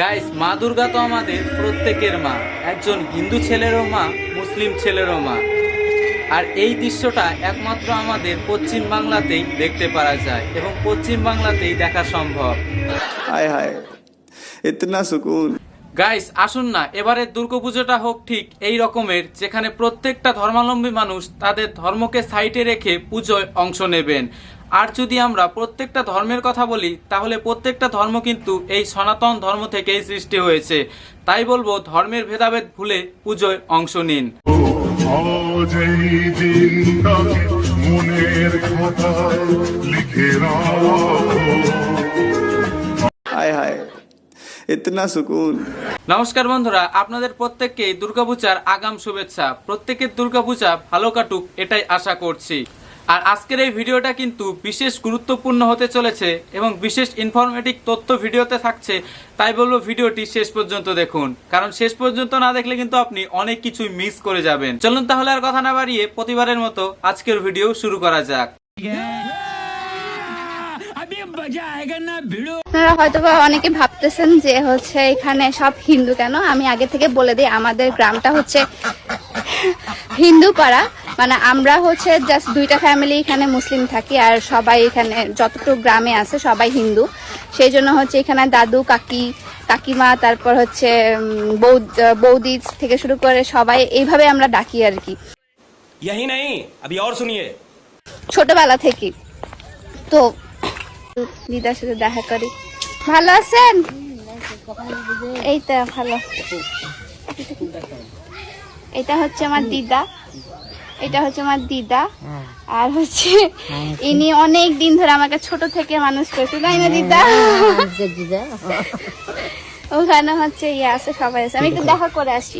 Guys মা দুর্গা তো আমাদের প্রত্যেকের মা। একজন হিন্দু ছেলেরও মা মুসলিম ছেলেরও মা। আর এই দৃশ্যটা একমাত্র আমাদের পশ্চিম বাংলাতেই দেখতে পারা যায় এবং পশ্চিম বাংলাতেই দেখা সম্ভব। হায় হায় ইতনা সুকুন। গাইস আসুন না এবারের দুর্গাপুজোটা হোক ঠিক এই রকমের যেখানে প্রত্যেকটা ধর্মাবলম্বী মানুষ তাদের ধর্মকে সাইটে রেখে পুজোয় অংশ নেবেন। আর যদি আমরা প্রত্যেকটা ধর্মের কথা বলি তাহলে প্রত্যেকটা ধর্ম কিন্তু এই সনাতন ধর্ম থেকেই সৃষ্টি হয়েছে। তাই বলব ধর্মের ভেদাভেদ ভুলে পুজোয় অংশ নিন। হায় হায় নমস্কার বন্ধুরা আপনাদের প্রত্যেককে দুর্গাপূজার আগাম শুভেচ্ছা। প্রত্যেকের দুর্গাপূজা ভালো কাটুক এটাই আশা করছি। আর আজকের এই ভিডিওটা কিন্তু বিশেষ গুরুত্বপূর্ণ হতে চলেছে এবং বিশেষ ইনফরমেটিভ তথ্য ভিডিওতে থাকছে তাই বলব ভিডিওটি শেষ পর্যন্ত দেখুন। কারণ শেষ পর্যন্ত না দেখলে কিন্তু আপনি অনেক কিছুই মিস করে যাবেন। চলুন তাহলে আর কথা না বাড়িয়ে প্রতিবারের মতো আজকের ভিডিও শুরু করা যাক। আপনারা হয়তো বা অনেকে ভাবতেছেন যে হচ্ছে এখানে সব হিন্দু কেন? আমি আগে থেকে বলে দিই আমাদের গ্রামটা হচ্ছে হিন্দু পাড়া মানে আমরা হচ্ছে জাস্ট দুইটা ফ্যামিলি এখানে মুসলিম থাকি আর সবাই এখানে যতটুকু গ্রামে আছে সবাই হিন্দু। সেই জন্য হচ্ছে এখানে দাদু কাকি কাকিমা তারপর হচ্ছে বৌদি থেকে শুরু করে সবাই এইভাবে আমরা ডাকি আর কি। ছোটবেলা থেকে। তো দিদার সাথে দেখা করি। ভালো আছেন? এইটা ভালো। এটা হচ্ছে আমার দিদা। এটা হচ্ছে আমার দিদা। আর হচ্ছে ইনি অনেক দিন ধরে আমাকে ছোট থেকে মানুষ করছে তাই না দিদা। ওখানে হচ্ছে ইয়ে আছে সবাই আছে। আমি একটু দেখা করে আসি।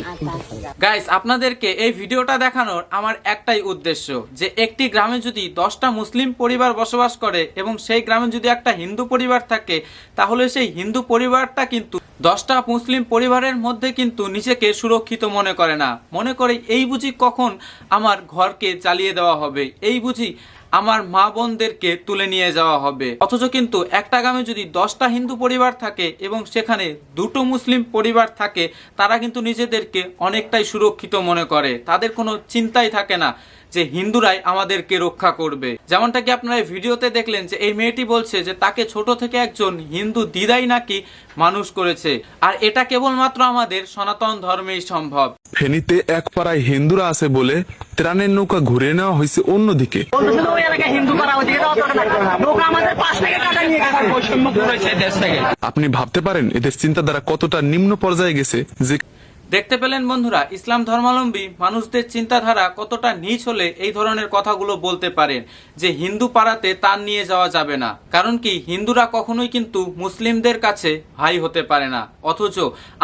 গাইস আপনাদেরকে এই ভিডিওটা দেখানোর আমার একটাই উদ্দেশ্য যে একটি গ্রামে যদি দশটা মুসলিম পরিবার বসবাস করে এবং সেই গ্রামে যদি একটা হিন্দু পরিবার থাকে তাহলে সেই হিন্দু পরিবারটা কিন্তু দশটা মুসলিম পরিবারের মধ্যে কিন্তু নিজেকে সুরক্ষিত মনে করে না। মনে করে এই বুঝি কখন আমার ঘরকে চালিয়ে দেওয়া হবে? এই বুঝি আমার মা বোনদেরকে তুলে নিয়ে যাওয়া হবে। অথচ কিন্তু একটা গ্রামে যদি দশটা হিন্দু পরিবার থাকে এবং সেখানে দুটো মুসলিম পরিবার থাকে, তারা কিন্তু নিজেদেরকে অনেকটাই সুরক্ষিত মনে করে। তাদের কোনো চিন্তাই থাকে না। যে হিন্দুরাই আমাদেরকে রক্ষা করবে। যেমনটা কি আপনারা এই ভিডিওতে দেখলেন যে এই মেয়েটি বলছে যে তাকে ছোট থেকে একজন হিন্দু দিদাই নাকি মানুষ করেছে। আর এটা কেবলমাত্র আমাদের সনাতন ধর্মেই সম্ভব। ফেনীতে এক পাড়ায় হিন্দুরা আছে বলে ত্রাণের নৌকা ঘুরে নেওয়া হয়েছে অন্যদিকে। আপনি ভাবতে পারেন এদের চিন্তাধারা কতটা নিম্ন পর্যায়ে গেছে যে দেখতে পেলেন বন্ধুরা, ইসলাম ধর্মাবলম্বী মানুষদের চিন্তাধারা কতটা নিচ হলে এই ধরনের কথাগুলো বলতে পারেন যে হিন্দু পাড়াতে তার নিয়ে যাওয়া যাবে না। কারণ কি, হিন্দুরা কখনোই কিন্তু মুসলিমদের কাছে ভাই হতে পারে না। অথচ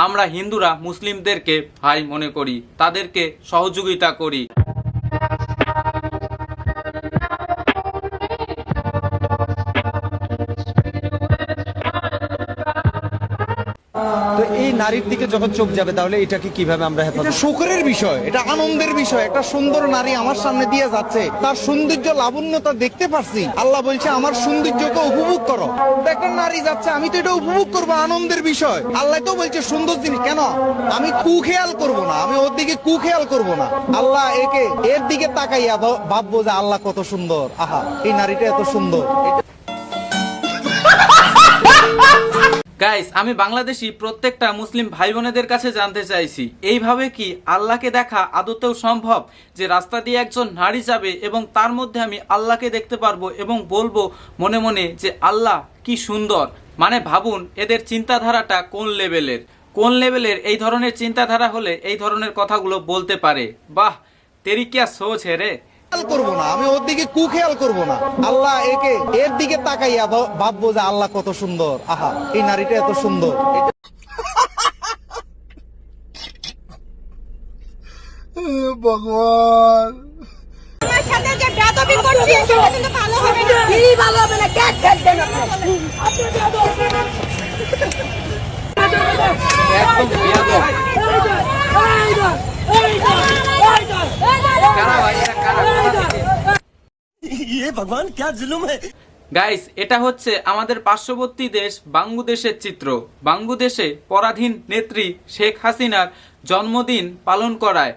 আমরা হিন্দুরা মুসলিমদেরকে ভাই মনে করি, তাদেরকে সহযোগিতা করি। তো এই নারীর দিকে যখন চোখ যাবে, তাহলে এটাকে কীভাবে আমরা হেফাজত শোকরের বিষয়, এটা আনন্দের বিষয়। একটা সুন্দর নারী আমার সামনে দিয়ে যাচ্ছে, তার সৌন্দর্য লাবণ্যতা দেখতে পারছি। আল্লাহ বলছে, আমার সৌন্দর্যকে উপভোগ করো। একটা নারী যাচ্ছে, আমি তো এটা উপভোগ করব, আনন্দের বিষয়। আল্লাহ তো বলছে, সুন্দর জিনিস, কেন? আমি কু খেয়াল করব না, আমি ওর দিকে কু খেয়াল করব না। আল্লাহ একে, এর দিকে তাকাইয়া ভাববো যে, আল্লাহ কত সুন্দর। আহা, এই নারীটা এত সুন্দর। গাইস আমি বাংলাদেশি প্রত্যেকটা মুসলিম ভাই বোনেদের কাছে জানতে চাইছি, এইভাবে কি আল্লাহকে দেখা আদতেও সম্ভব যে রাস্তা দিয়ে একজন নারী যাবে এবং তার মধ্যে আমি আল্লাহকে দেখতে পারব এবং বলব মনে মনে যে আল্লাহ কি সুন্দর? মানে ভাবুন, এদের চিন্তাধারাটা কোন লেভেলের? কোন লেভেলের? এই ধরনের চিন্তাধারা হলে এই ধরনের কথাগুলো বলতে পারে। বাহ তেরি কিয়া সোচ রে। করব না আমি ওর দিকে কু খেয়াল করব না। আল্লাহ একে এর দিকে তাকাইয়া ভাববো যে আল্লাহ কত সুন্দর। আহা এই নারীটা এত সুন্দর। আমার সাথে যে বেয়াদবি করছে সেটা কিন্তু ভালো হবে না। কি ভালো হবে না? কে কে দেন একদম ভগবান গাইস এটা হচ্ছে আমাদের পার্শ্ববর্তী দেশ বাংলাদেশের চিত্র। বাংলাদেশে পরাধীন নেত্রী শেখ হাসিনার জন্মদিন পালন করায়।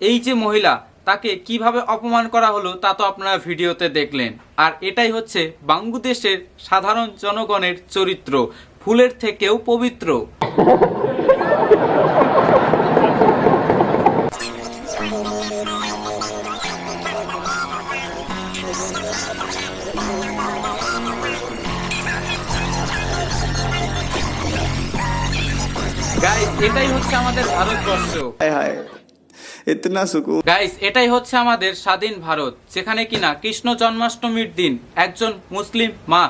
এই যে মহিলা, তাকে কীভাবে অপমান করা হলো তা তো আপনারা ভিডিওতে দেখলেন। আর এটাই হচ্ছে বাংলাদেশের সাধারণ জনগণের চরিত্র, ফুলের থেকেও পবিত্র। গাইস এটাই হচ্ছে আমাদের ভারতবর্ষ গাইস এটাই হচ্ছে আমাদের স্বাধীন ভারত যেখানে কিনা কৃষ্ণ জন্মাষ্টমীর দিন একজন মুসলিম মা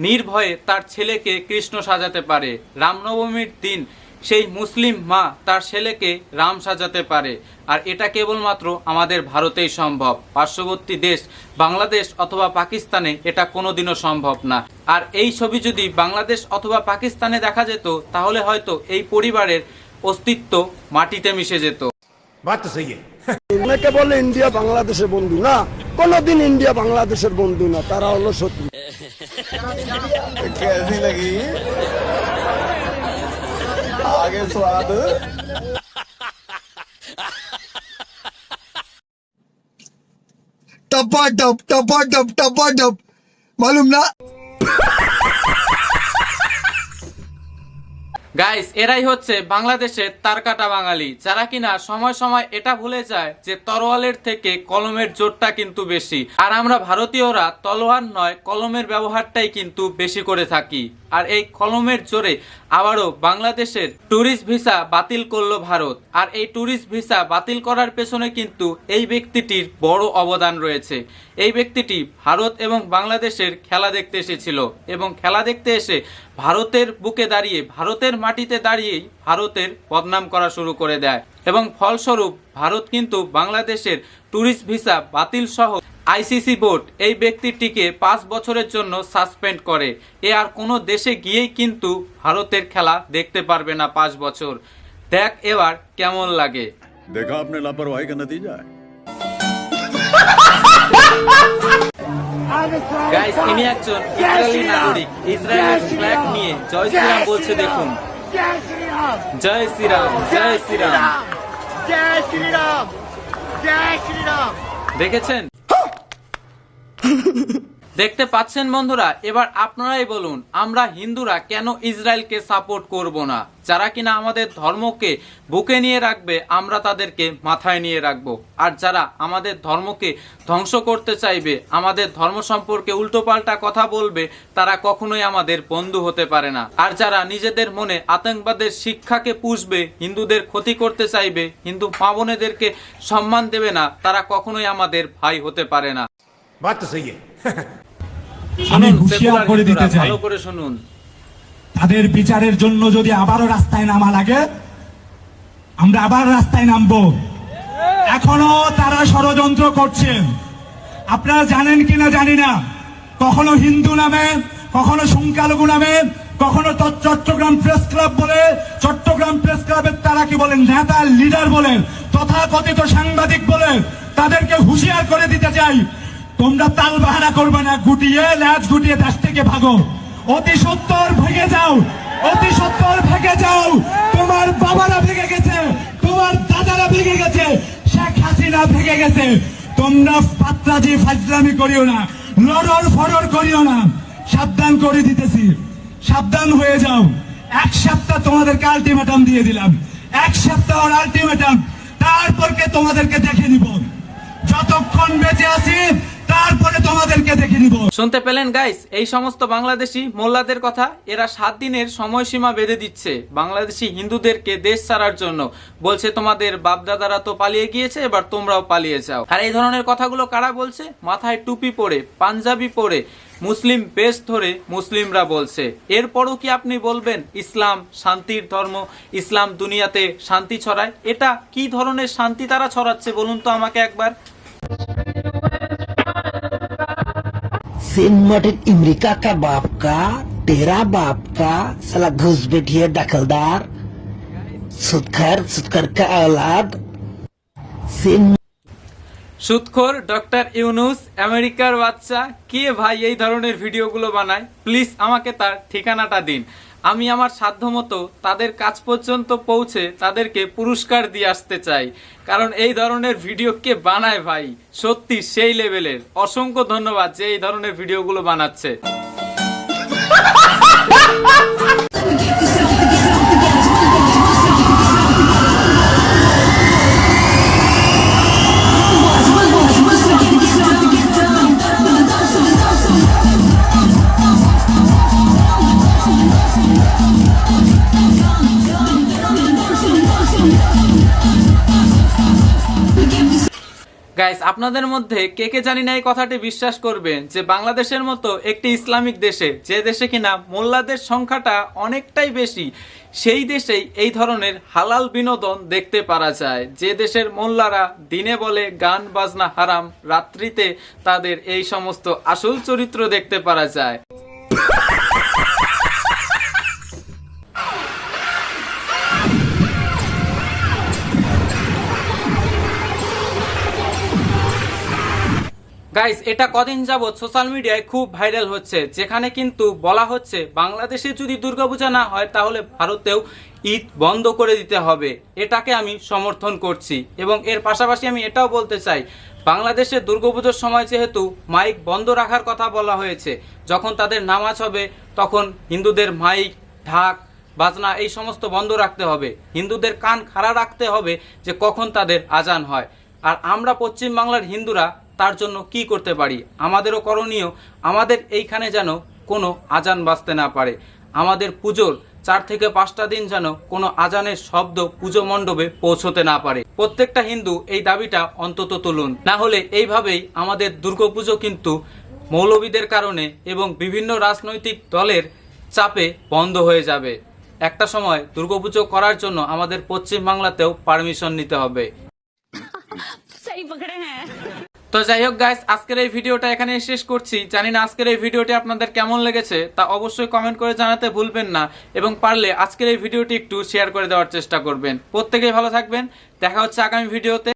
নির্ভয়ে তার ছেলেকে কৃষ্ণ সাজাতে পারে। রামনবমীর দিন সেই মুসলিম মা তার ছেলেকে রাম সাজাতে পারে। আর এটা কেবলমাত্র আমাদের ভারতেই সম্ভব। পার্শ্ববর্তী দেশ বাংলাদেশ অথবা পাকিস্তানে এটা কোনোদিনও সম্ভব না। আর এই ছবি যদি বাংলাদেশ অথবা পাকিস্তানে দেখা যেত তাহলে হয়তো এই পরিবারের অস্তিত্ব মাটিতে মিশে যেত। অনেকে বলে ইন্ডিয়া বাংলাদেশের বন্ধু না। কোনোদিন ইন্ডিয়া বাংলাদেশের বন্ধু না তারা হলো শত্রু। कैसी लगी आगे स्वाद टपा टप टपा टप टपा टप मालूम ना গাইস এরাই হচ্ছে বাংলাদেশের তারকাটা বাঙালি যারা কিনা সময় সময় এটা ভুলে যায় যে তরোয়ালের থেকে কলমের জোরটা কিন্তু বেশি আর আমরা ভারতীয়রা তলোয়ার নয় কলমের ব্যবহারটাই কিন্তু বেশি করে থাকি আর এই কলমের জোরে আবারও বাংলাদেশের ট্যুরিস্ট ভিসা বাতিল করল ভারত। আর এই ট্যুরিস্ট ভিসা বাতিল করার পেছনে কিন্তু এই ব্যক্তিটির বড় অবদান রয়েছে। এই ব্যক্তিটি ভারত এবং বাংলাদেশের খেলা দেখতে এসেছিল এবং খেলা দেখতে এসে ভারতের বুকে দাঁড়িয়ে, ভারতের মাটিতে দাঁড়িয়েই ভারতের বদনাম করা শুরু করে দেয়। এবং ফলস্বরূপ ভারত কিন্তু বাংলাদেশের ট্যুরিস্ট ভিসা বাতিল সহ আইসিসি বোর্ড এই ব্যক্তিটিকে পাঁচ বছরের জন্য সাসপেন্ড করে। এ আর কোনো দেশে গিয়েই কিন্তু ভারতের খেলা দেখতে পারবে না পাঁচ বছর। দেখ এবার কেমন লাগে। দেখা আপনার লাপরওয়াহি কা নতিজা গাইস ইনি একজন ইসরায়েলি নাগরিক। ইসরায়েলের ফ্ল্যাগ নিয়ে জয় শ্রীরাম বলছে দেখুন। জয় শ্রীরাম জয় শ্রীরাম। জয় শ্রীরাম জয় শ্রীরাম দেখেছেন? দেখতে পাচ্ছেন বন্ধুরা, এবার আপনারাই বলুন, আমরা হিন্দুরা কেন ইসরায়েলকে সাপোর্ট করব না? যারা কিনা আমাদের ধর্মকে বুকে নিয়ে রাখবে, আমরা তাদেরকে মাথায় নিয়ে রাখব। আর যারা আমাদের ধর্মকে ধ্বংস করতে চাইবে, আমাদের ধর্ম সম্পর্কে উল্টোপাল্টা কথা বলবে, তারা কখনোই আমাদের বন্ধু হতে পারে না। আর যারা নিজেদের মনে আতঙ্কবাদের শিক্ষাকে পুষবে, হিন্দুদের ক্ষতি করতে চাইবে, হিন্দু মা বোনেদেরকে সম্মান দেবে না, তারা কখনোই আমাদের ভাই হতে পারে না। বাদ তো সেই আমি হুঁশিয়ার করে দিতে চাই। ভালো করে শুনুন। তাদের বিচারের জন্য যদি আবারও রাস্তায় নামা লাগে আমরা আবার রাস্তায় নামবো। এখনও তারা ষড়যন্ত্র করছে আপনারা জানেন কিনা জানি না। কখনো হিন্দু নামে কখনো সংখ্যালঘু নামে কখনো চট্টগ্রাম প্রেস ক্লাব বলে চট্টগ্রাম প্রেস ক্লাবের তারা কি বলেন নেতা লিডার বলেন তথাকথিত সাংবাদিক বলে তাদেরকে হুঁশিয়ার করে দিতে চাই। তোমরা তাল বাহানা করবে না, গুটিয়ে ল্যাজ গুটিয়ে দেশ থেকে ভাগো। অতি সত্তর ভেঙে যাও, অতি সত্তর ভেঙে যাও। তোমার বাবারা ভেঙে গেছে, তোমার দাদারা ভেঙে গেছে, শেখ হাসিনা ভেঙে গেছে। তোমরা পাত্রাজি ফাজলামি করিও না লড়র ফরর করিও না। সাবধান করে দিতেছি, সাবধান হয়ে যাও। এক সপ্তাহ তোমাদেরকে আলটিমেটাম দিয়ে দিলাম। এক সপ্তাহ আলটিমেটাম তারপরকে তোমাদেরকে দেখে নিব। যতক্ষণ বেঁচে আছি শুনতে পেলেন গাইস এই সমস্ত বাংলাদেশি মোল্লাদের কথা এরা সাত দিনের সময়সীমা বেঁধে দিচ্ছে বাংলাদেশি হিন্দুদেরকে দেশ ছাড়ার জন্য। বলছে, তোমাদের বাপদাদারা তো পালিয়ে গিয়েছে, এবার তোমরাও পালিয়ে যাও। আর এই ধরনের কথাগুলো কারা বলছে? মাথায় টুপি পরে, পাঞ্জাবি পরে, মুসলিম বেশ ধরে মুসলিমরা বলছে। এরপরও কি আপনি বলবেন, ইসলাম শান্তির ধর্ম, ইসলাম দুনিয়াতে শান্তি ছড়ায় এটা কি ধরনের শান্তি তারা ছড়াচ্ছে, বলুন তো আমাকে একবার। सिमटिक अमेरिका का बाप का तेरा बाप का साला घुस बैठिए दखलदार सुदखर सुदखर का औलाद सिम সুৎখোর ডক্টর ইউনুস আমেরিকার বাচ্চা কে ভাই এই ধরনের ভিডিওগুলো বানায় প্লিজ আমাকে তার ঠিকানাটা দিন আমি আমার সাধ্যমতো তাদের কাজ পর্যন্ত পৌঁছে তাদেরকে পুরস্কার দিয়ে আসতে চাই। কারণ এই ধরনের ভিডিও কে বানায় ভাই? সত্যি সেই লেভেলের। অসংখ্য ধন্যবাদ যে এই ধরনের ভিডিওগুলো বানাচ্ছে। গাইস আপনাদের মধ্যে কে কে জানি না এই কথাটি বিশ্বাস করবেন যে বাংলাদেশের মতো একটি ইসলামিক দেশে, যে দেশে কিনা মোল্লাদের সংখ্যাটা অনেকটাই বেশি, সেই দেশেই এই ধরনের হালাল বিনোদন দেখতে পারা যায়। যে দেশের মোল্লারা দিনে বলে গান, বাজনা, হারাম, রাত্রিতে তাদের এই সমস্ত আসল চরিত্র দেখতে পারা যায়। গাইস এটা কদিন যাবৎ সোশ্যাল মিডিয়ায় খুব ভাইরাল হচ্ছে। যেখানে কিন্তু বলা হচ্ছে, বাংলাদেশে যদি দুর্গাপূজা না হয়, তাহলে ভারতেও ঈদ বন্ধ করে দিতে হবে। এটাকে আমি সমর্থন করছি। এবং এর পাশাপাশি আমি এটাও বলতে চাই, বাংলাদেশে দুর্গাপুজোর সময় যেহেতু মাইক বন্ধ রাখার কথা বলা হয়েছে, যখন তাদের নামাজ হবে, তখন হিন্দুদের মাইক ঢাক, বাজনা এই সমস্ত বন্ধ রাখতে হবে। হিন্দুদের কান খাড়া রাখতে হবে যে কখন তাদের আজান হয়। আর আমরা পশ্চিম বাংলার হিন্দুরা তার জন্য কি করতে পারি? আমাদেরও করণীয়, আমাদের এইখানে যেন কোনো আজান বাঁচতে না পারে। আমাদের পুজোর চার থেকে পাঁচটা দিন যেন কোনো আজানের শব্দ পুজো মণ্ডপে পৌঁছতে না পারে। প্রত্যেকটা হিন্দু এই দাবিটা অন্তত তুলুন। না হলে এইভাবেই আমাদের দুর্গাপুজো কিন্তু মৌলবীদের কারণে এবং বিভিন্ন রাজনৈতিক দলের চাপে বন্ধ হয়ে যাবে। একটা সময় দুর্গাপুজো করার জন্য আমাদের পশ্চিম বাংলাতেও পারমিশন নিতে হবে। তো যাই হোক গাইস আজকের এই ভিডিওটা এখানে শেষ করছি। জানি না আজকের এই ভিডিওটি আপনাদের কেমন লেগেছে, তা অবশ্যই কমেন্ট করে জানাতে ভুলবেন না এবং পারলে আজকের এই ভিডিওটি একটু শেয়ার করে দেওয়ার চেষ্টা করবেন। প্রত্যেকেই ভালো থাকবেন, দেখা হচ্ছে আগামী ভিডিওতে।